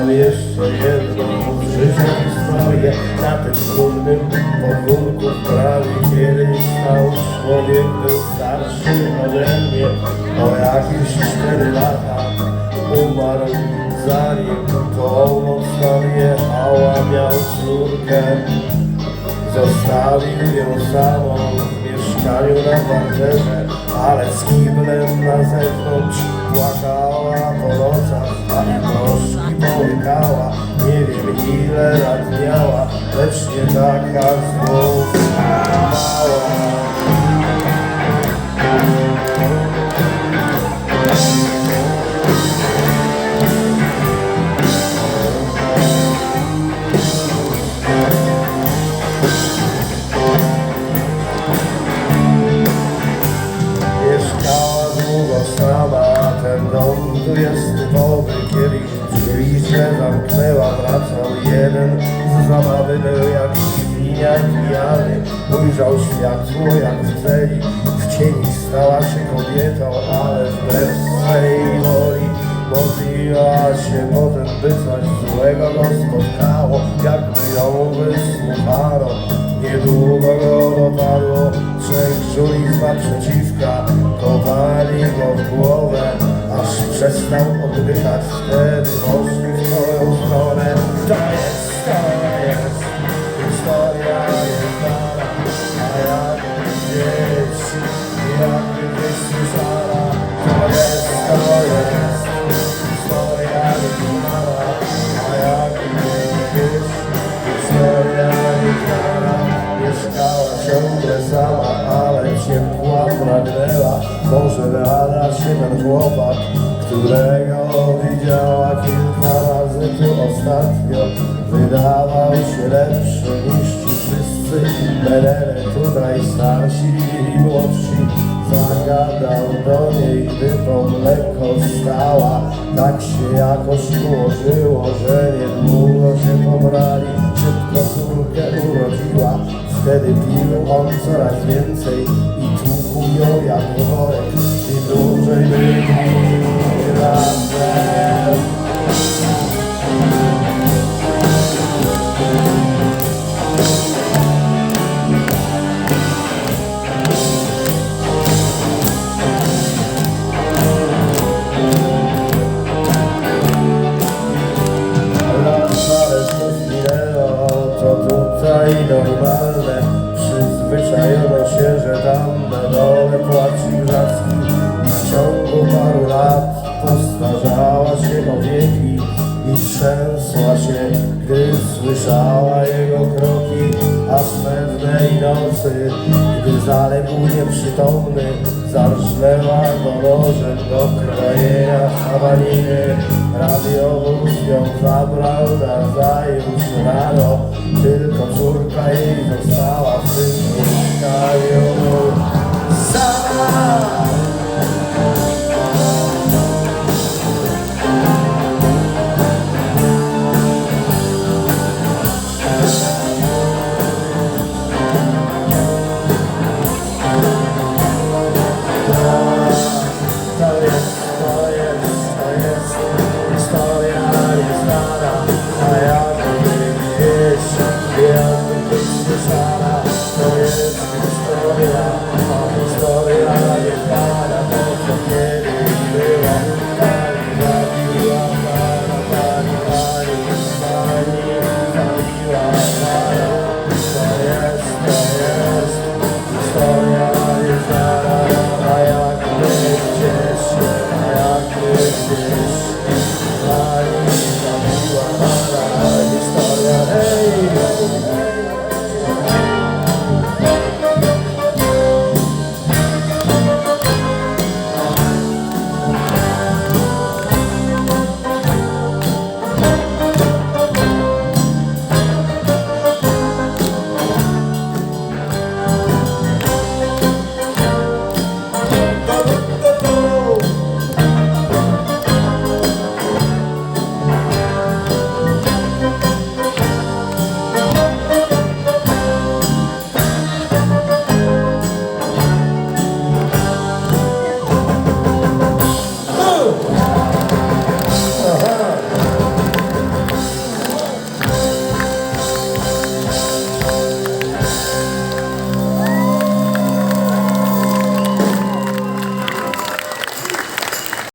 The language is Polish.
Mam jeszcze jedną brzydką historię. Na tym smutnym podwórku w prawie Kiedyś stał człowiek, był starszy ode mnie. O jakieś cztery lata umarł Zanim pomoc nadjechała, miał córkę. Zostawił ją samą w mieszkaniu na parterze, ale z kiblem na zewnątrz płakała po nocach, a nożki połykała. Nie wiem ile lat miała, lecz nie taka znów mała. Wracał jeden Z zabawy był jak świnia pijany Ujrzał światło jak w celi. W cieni stała się kobietą, ale wbrew swej woli Modliła się. Potem, by coś złego go spotkało Jakby ją wysłuchano. Niedługo go dopadło Trzech żuli z naprzeciwka. Kopali go w głowę przestał oddychać Wtedy poszli w swoją stronę. To jest, to jest Historia znana A jak gdzieś Jak gdzieś słyszana To jest, to jest Historia A jak gdzieś Historia jest znana Mieszkała ciągle sama, ale ciepła pragnęła Może lada się ten chłopak, którego widziała kilka razy tu ostatnio Wydawał się lepszy niż ci wszyscy. Belele tutaj starsi i młodsi Zagadał do niej, gdy po mleko stała. Tak się jakoś ułożyło, że niedługo się pobrali. Szybko córkę urodziła Wtedy pił on coraz więcej I tłukł ją jak worek. I dłużej byli postarzała się o wieki I trzęsła się, gdy słyszała jego kroki Aż pewnej nocy, gdy zaległ nieprzytomny Zarżnęła nożem do krojenia habaniny Radiowóz ją zabrał nazajutrz rano Tylko córka jej została w tym mieszkaniu pasará, no es historia.